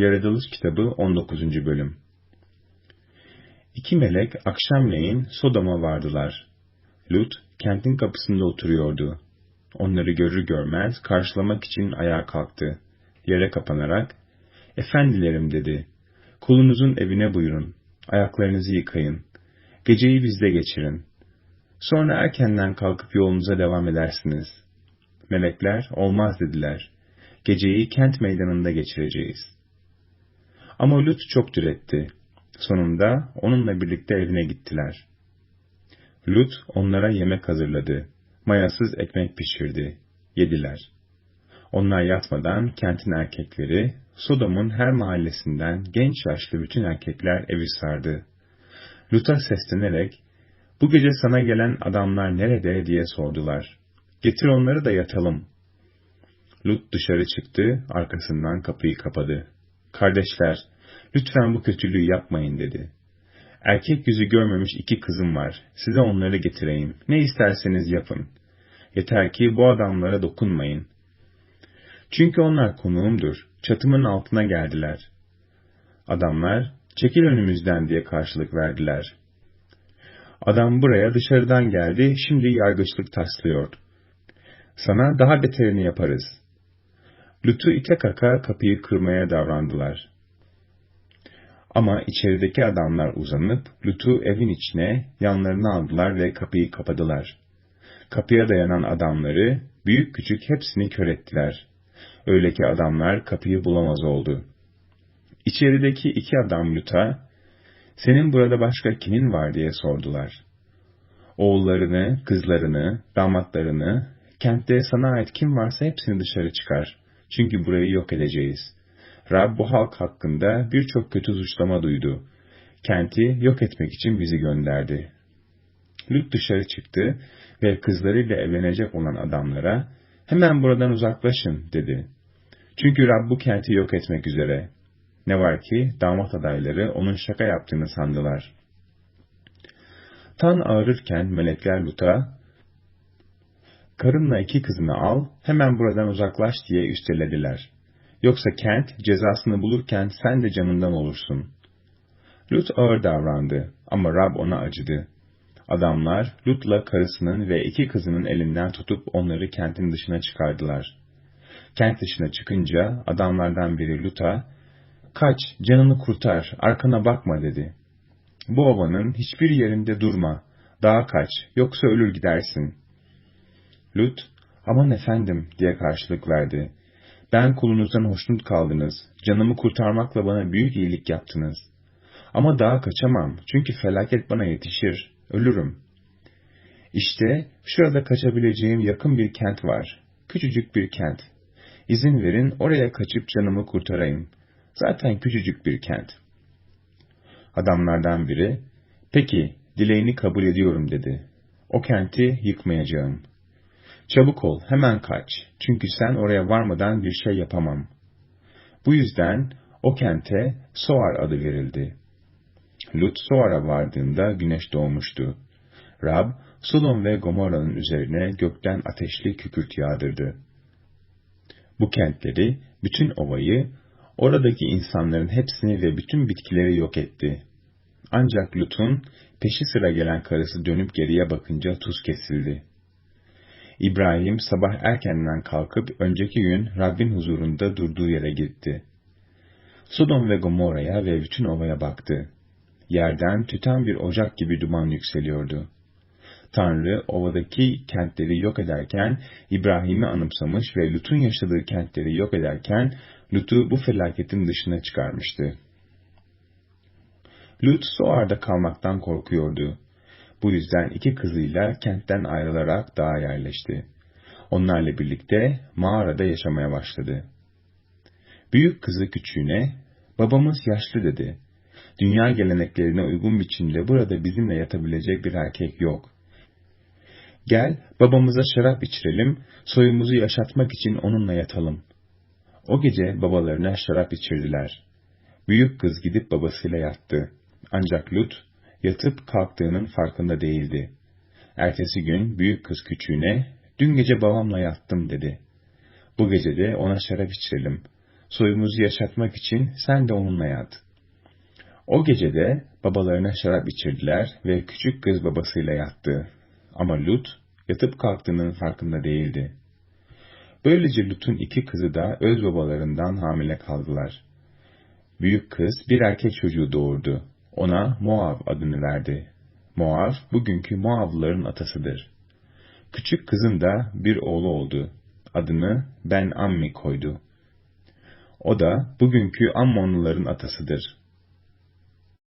Yaratılış kitabı 19. bölüm İki melek akşamleyin Sodom'a vardılar. Lut, kentin kapısında oturuyordu. Onları görür görmez karşılamak için ayağa kalktı. Yere kapanarak, Efendilerim dedi, kulunuzun evine buyurun, ayaklarınızı yıkayın, geceyi bizde geçirin. Sonra erkenden kalkıp yolunuza devam edersiniz. Melekler, olmaz dediler. Geceyi kent meydanında geçireceğiz.'' Ama Lut çok diretti. Sonunda onunla birlikte evine gittiler. Lut onlara yemek hazırladı. Mayasız ekmek pişirdi. Yediler. Onlar yatmadan kentin erkekleri, Sodom'un her mahallesinden genç yaşlı bütün erkekler evi sardı. Lut'a seslenerek, bu gece sana gelen adamlar nerede diye sordular. Getir onları da yatalım. Lut dışarı çıktı, arkasından kapıyı kapadı. Kardeşler, lütfen bu kötülüğü yapmayın dedi. Erkek yüzü görmemiş iki kızım var. Size onları getireyim. Ne isterseniz yapın. Yeter ki bu adamlara dokunmayın. Çünkü onlar konuğumdur. Çatımın altına geldiler. Adamlar, çekil önümüzden diye karşılık verdiler. Adam buraya dışarıdan geldi, şimdi yargıçlık taslıyor. Sana daha beterini yaparız. Lütü ite kaka kapıyı kırmaya davrandılar. Ama içerideki adamlar uzanıp Lut'u evin içine yanlarına aldılar ve kapıyı kapadılar. Kapıya dayanan adamları büyük küçük hepsini kör ettiler. Öyle ki adamlar kapıyı bulamaz oldu. İçerideki iki adam Lut'a, senin burada başka kimin var diye sordular. Oğullarını, kızlarını, damatlarını, kentte sana ait kim varsa hepsini dışarı çıkar. Çünkü burayı yok edeceğiz. Rab bu halk hakkında birçok kötü suçlama duydu. Kenti yok etmek için bizi gönderdi. Lut dışarı çıktı ve kızlarıyla evlenecek olan adamlara, hemen buradan uzaklaşın dedi. Çünkü Rab bu kenti yok etmek üzere. Ne var ki damat adayları onun şaka yaptığını sandılar. Tan ağırırken melekler Lut'a, karınla iki kızını al, hemen buradan uzaklaş diye üstelediler. Yoksa kent cezasını bulurken sen de canından olursun. Lut ağır davrandı ama Rab ona acıdı. Adamlar Lut'la karısının ve iki kızının elinden tutup onları kentin dışına çıkardılar. Kent dışına çıkınca adamlardan biri Lut'a, kaç canını kurtar arkana bakma dedi. Bu ovanın hiçbir yerinde durma, daha kaç yoksa ölür gidersin. Lut, aman efendim diye karşılık verdi. Ben kulunuzdan hoşnut kaldınız. Canımı kurtarmakla bana büyük iyilik yaptınız. Ama daha kaçamam. Çünkü felaket bana yetişir. Ölürüm. İşte şurada kaçabileceğim yakın bir kent var. Küçücük bir kent. İzin verin oraya kaçıp canımı kurtarayım. Zaten küçücük bir kent. Adamlardan biri, peki dileğini kabul ediyorum dedi. O kenti yıkmayacağım. Çabuk ol, hemen kaç. Çünkü sen oraya varmadan bir şey yapamam. Bu yüzden o kente Soar adı verildi. Lut Soar'a vardığında güneş doğmuştu. Rab, Sodom ve Gomorra'nın üzerine gökten ateşli kükürt yağdırdı. Bu kentleri, bütün ovayı, oradaki insanların hepsini ve bütün bitkileri yok etti. Ancak Lut'un peşi sıra gelen karısı dönüp geriye bakınca tuz kesildi. İbrahim sabah erkenden kalkıp önceki gün Rabbin huzurunda durduğu yere gitti. Sodom ve Gomorra'ya ve bütün ovaya baktı. Yerden tüten bir ocak gibi duman yükseliyordu. Tanrı ovadaki kentleri yok ederken İbrahim'i anımsamış ve Lut'un yaşadığı kentleri yok ederken Lut'u bu felaketin dışına çıkarmıştı. Lut Soar'da kalmaktan korkuyordu. Bu yüzden iki kızıyla kentten ayrılarak dağa yerleşti. Onlarla birlikte mağarada yaşamaya başladı. Büyük kızı küçüğüne, babamız yaşlı dedi. Dünya geleneklerine uygun biçimde burada bizimle yatabilecek bir erkek yok. Gel babamıza şarap içirelim, soyumuzu yaşatmak için onunla yatalım. O gece babalarına şarap içirdiler. Büyük kız gidip babasıyla yattı. Ancak Lut yatıp kalktığının farkında değildi. Ertesi gün büyük kız küçüğüne, dün gece babamla yattım dedi. Bu gece de ona şarap içirelim. Soyumuzu yaşatmak için sen de onunla yat. O gecede babalarına şarap içirdiler ve küçük kız babasıyla yattı. Ama Lut yatıp kalktığının farkında değildi. Böylece Lut'un iki kızı da öz babalarından hamile kaldılar. Büyük kız bir erkek çocuğu doğurdu. Ona Moab adını verdi. Moab bugünkü Moablıların atasıdır. Küçük kızın da bir oğlu oldu. Adını Ben Ammi koydu. O da bugünkü Ammonluların atasıdır.